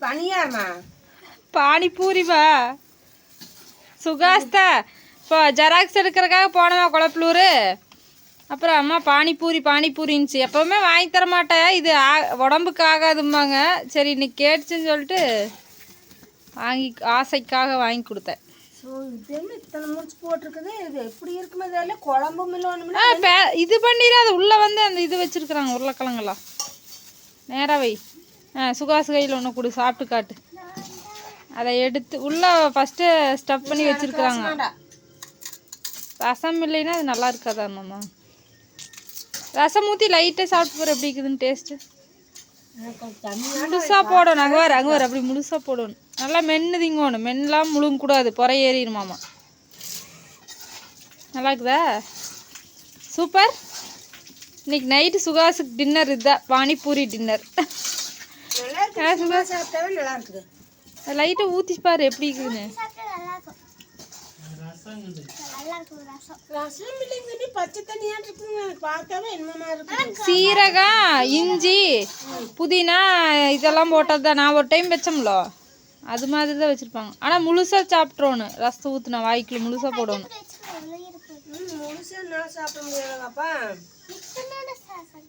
பனியாரமா? பானிபூரிவா? சுகாஸ்தா. இப்போ ஜெராக்ஸ் எடுக்கிறக்காக போனவா குளப்பலூர் அப்புறம் அம்மா பானிபூரி பானிபூரின்ச்சு எப்போவுமே வாங்கி தர மாட்டேன். இது ஆ- உடம்புக்கு ஆகாதும்பாங்க. சரி இன்னைக்கு கேட்டுச்சுன்னு சொல்லிட்டு வாங்கி ஆசைக்காக வாங்கி கொடுத்தேன். இது என்ன இத்தனை முடிச்சு போட்டிருக்குது? இது எப்படி இருக்குமே தெரியல. குழம்பும் இல்லை ஒன்றும் ஆ பே- இது பண்ணிடு. அது உள்ளே வந்து அந்த இது வச்சுருக்குறாங்க உருளைக்கிழங்கெல்லாம். நேரா வை. ஆ சுகாசு கையில் ஒன்று கொடு சாப்பிட்டு காட்டு. அதை எடுத்து உள்ளே ஃபஸ்ட்டு ஸ்டப் பண்ணி வச்சுருக்குறாங்க. ரசம் இல்லைன்னா அது நல்லா இருக்காதா மாமா? ரசம் ஊற்றி லைட்டாக சாப்பிட்டு போகிற எப்படி இருக்குதுன்னு டேஸ்ட்டு முழுசாக போடணும். அங்கே வர அங்கே வர அப்படி முழுசாக போடணும். நல்லா மென்னு திங்கணும். மென்னலாம் முழுங்கக்கூடாது புற ஏறிடுமாமா நல்லா இருக்குதா? சூப்பர். இன்னைக்கு நைட்டு சுகாசுக்கு டின்னர் இதுதான். பானிபூரி டின்னர் சாப்பிட்டாவே நல்லா இருக்குது. லைட்டாக ஊற்றி பாரு எப்படி இருக்குதுன்னு. சீரகம் இஞ்சி புதினா இதெல்லாம் போட்டது தான் நான் ஒரு டைம் வச்சோம்ல. அது மாதிரி தான் வச்சுருப்பாங்க. ஆனால் முழுசாக சாப்பிட்றோன்னு ரசத்தை ஊற்றுனா வாய்க்குள்ள முழுசாக போடணும்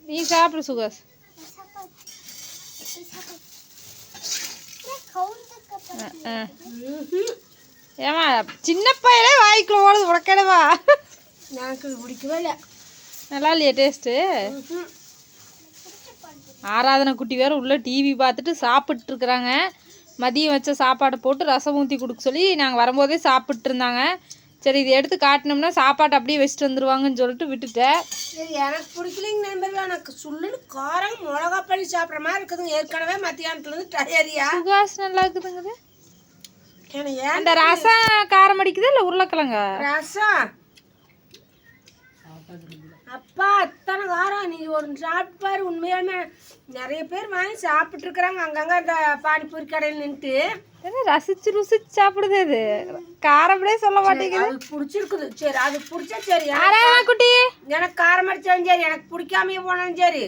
நீ சாப்பிடு சுகாஸ். ஏமா சின்ன பையனே வாய்க்குள்ள ஓடுது எனக்கு பிடிக்கவே இல்லை. நல்லா இல்லையா டேஸ்ட்டு. ஆராதனை குட்டி வேற உள்ள டிவி பார்த்துட்டு சாப்பிட்டு இருக்கிறாங்க மதியம் வச்ச சாப்பாடை போட்டு ரசம் ஊற்றி கொடுக்க சொல்லி நாங்கள் வரும்போதே சாப்பிட்டு இருந்தாங்க சரி இதை எடுத்து காட்டினோம்னா சாப்பாட்டை அப்படியே வச்சுட்டு வந்துருவாங்கன்னு சொல்லிட்டு விட்டுட்டேன் சரி எனக்கு பிடிக்கலைங்க நண்பர்களா. எனக்கு சுள்ளுன்னு காரம் மிளகா பழி சாப்பிட்ற மாதிரி இருக்குதுங்க. ஏற்கனவே மத்தியானத்துலேருந்து டயரியா சுகாஸ் நல்லா ஏன் அந்த ரசம் காரம் அடிக்குது இல்லை உருளைக்கிழங்க? ரசம். அப்பா அத்தனை காரம் நீ ஒரு சாப்பிட்டு பாரு உண்மையாலுமே நிறைய பேர் வாங்கி சாப்பிட்டு இருக்கிறாங்க அங்கங்க அந்த பானிபூரி கடையில் நின்றுட்டு என்ன ரசிச்சு ருசிச்சு சாப்பிடுது அது காரப்படியே சொல்ல மாட்டேங்குது. அது பிடிச்சிருக்குது. சரி அது பிடிச்சா சரி. எனக்கு குட்டி? எனக்கு காரம் அடிச்சாலும் சரி எனக்கு பிடிக்காமையே போனாலும் சரி.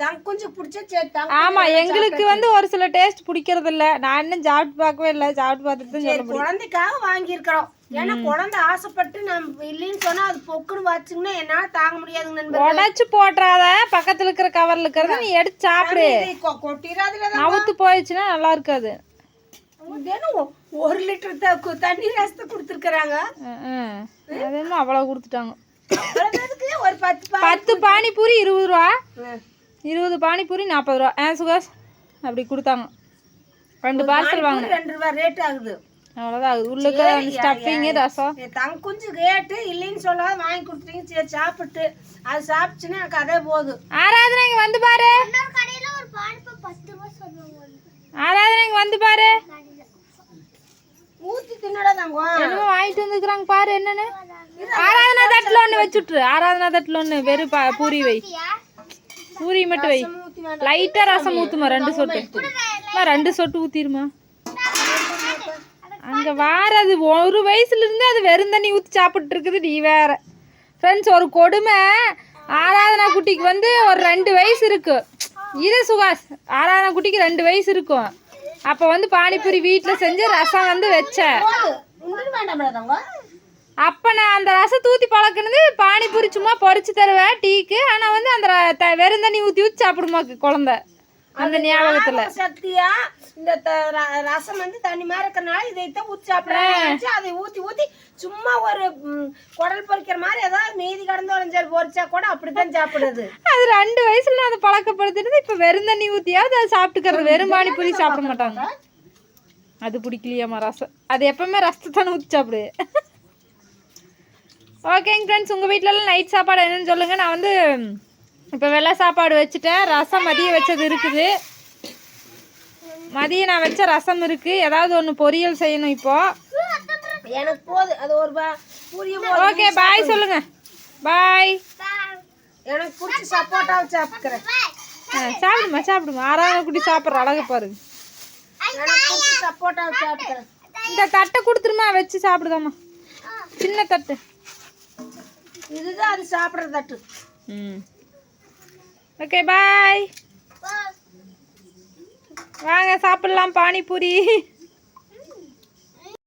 தங்க கொஞ்சம் பிடிச்சா சரி தங்க ஆமா எங்களுக்கு வந்து ஒரு சில டேஸ்ட் பிடிக்கிறது இல்ல நான் இன்னும் சாப்பிட்டு பார்க்கவே இல்லை. சாப்பிட்டு பார்த்துட்டு தான் சொல்ல சரி குழந்தைக்காக வாங்கியிருக்கிறோம். ஏன்னா குழந்தை ஆசைப்பட்டு நம்ம இல்லைன்னு சொன்னா அது பொக்குன்னு வச்சுங்கன்னா என்னால தாங்க முடியாதுங்க நண்பர் உடச்சு போட்டுறாத பக்கத்துல இருக்கிற கவர்ல இருக்கிறத நீ எடுத்து சாப்பிடு. கொட்டிடாதுல தான் நவுத்து போயிடுச்சுன்னா நல்லா இருக்காது. ஒ- ஒரு லிட்டர் தண்ணி ரசத்தை கொடுத்துருக்குறாங்க. அஹ் அஹ். அது என்ன அவ்வளவு கொடுத்துட்டாங்க. ஒரு பத்து பத்து பானிபூரி இருபது ரூபா. இருபது பானிபூரி நாற்பது ரூபா. ஆ சுகாஸ் அப்படி கொடுத்தாங்க. ரெண்டு பார்சல் வாங்கினேன். ரெண்டு ரூபா ரேட் ஆகுது. அவ்வளோதான் உள்ளுக்கு அந்த ஸ்டஃபிங்கு ரசம். தங்க குஞ்சு ரேட்டு இல்லைன்னு சொல்லாத வாங்கி கொடுத்துட்டீங்க. சரி சாப்பிட்டு. அது சாப்பிட்டுச்சுன்னா எனக்கு அதே போதும் ஆராதனை இங்க வந்து பாரு. ஆராதனை இங்க வந்து பாரு. ஊற்றி தின்னடா தங்கம். என்னமோ வாங்கிட்டு வந்துக்கிறாங்க பாரு என்னன்னு. ஆராதனா தட்டுல ஒண்ணு வச்சுட்ரு ஆராதனா தட்டுல ஒண்ணு வெறும் பா பூரி வை. பூரி மட்டும் வை. ஊற்றி வேண்டாம். லைட்டா ரசம் ஊத்துமா ரெண்டு சொட்டு. அம்மா, ரெண்டு சொட்டு ஊத்திருமா? அங்க அது ஒரு வயசுல இருந்து அது வெறும் தண்ணி ஊத்தி சாப்பிட்டு இருக்குது நீ வேற. ஃப்ரெண்ட்ஸ் ஒரு கொடுமை. ஆராதனா குட்டிக்கு வந்து ஒரு ரெண்டு வயசு இருக்கு. இது சுகாஷ் ஆராதனா குட்டிக்கு ரெண்டு வயசு இருக்கும். அப்போ வந்து பானிபூரி வீட்டில் செஞ்சு ரசம் வந்து வச்சேன் அப்போ நான் அந்த ரசம் தூத்தி பழக்கினது பானிபூரி சும்மா பொறிச்சு தருவேன் டீக்கு. ஆனால் வந்து அந்த ர- த- வெறும் தண்ணி ஊற்றி ஊற்றி சாப்பிடுமாக்கு குழந்தை. அந்த ஞாபகத்தில். ஞாபக சக்தியா இந்த ரசம் வந்து தண்ணி மாதிரி இருக்கறனால இதைத்தான் ஊற்றி சாப்பிடுறாங்க அதை ஊற்றி ஊற்றி சும்மா ஒரு குடல் பொரிக்கிற மாதிரி ஏதாவது மீதி கடந்து உடஞ்சால் பொரிச்சா கூட அப்படித்தான் சாப்பிடுது அது ரெண்டு வயசுல நான் அதை பழக்கப்படுத்தினது. இப்போ வெறும் தண்ணி ஊற்றியாவது அதை சாப்பிட்டுக்கிறது. வெறும் பானிபூரி சாப்பிட மாட்டாங்க. அது பிடிக்கலையாம்மா ரசம். அது எப்பவுமே ரசத்தை தானே ஊற்றி சாப்பிடு ஓகேங்க ஃப்ரெண்ட்ஸ் உங்கள் வீட்டிலலாம் நைட் சாப்பாடு என்னன்னு சொல்லுங்கள் நான் வந்து இப்போ வெள்ளை சாப்பாடு வச்சுட்டேன். ரசம் மதியம் வச்சது இருக்குது. மதியம் நான் வச்ச ரசம் இருக்குது ஏதாவது ஒன்று பொரியல் செய்யணும் இப்போ. எனக்கு போதும் அது ஒரு. ஓகே பாய் சொல்லுங்க. பாய் எனக்கு பிடிச்சி சப்போட்டாவை சாப்பிட்டுக்கிறேன் சாப்பிடுமா சாப்பிடுமா. ஆறாவது குட்டி சாப்பிட்ற அழகு பாருங்க. சப்போட்டாவை சாப்பிட்டுக்கிறேன் இந்த தட்டை கொடுத்துருமா வச்சு சாப்பிடுதாம்மா. சின்ன தட்டு. இதுதான் அது சாப்பிட்ற தட்டு. ம். ஓகே பாய் வாங்க சாப்பிடலாம் பானிபூரி.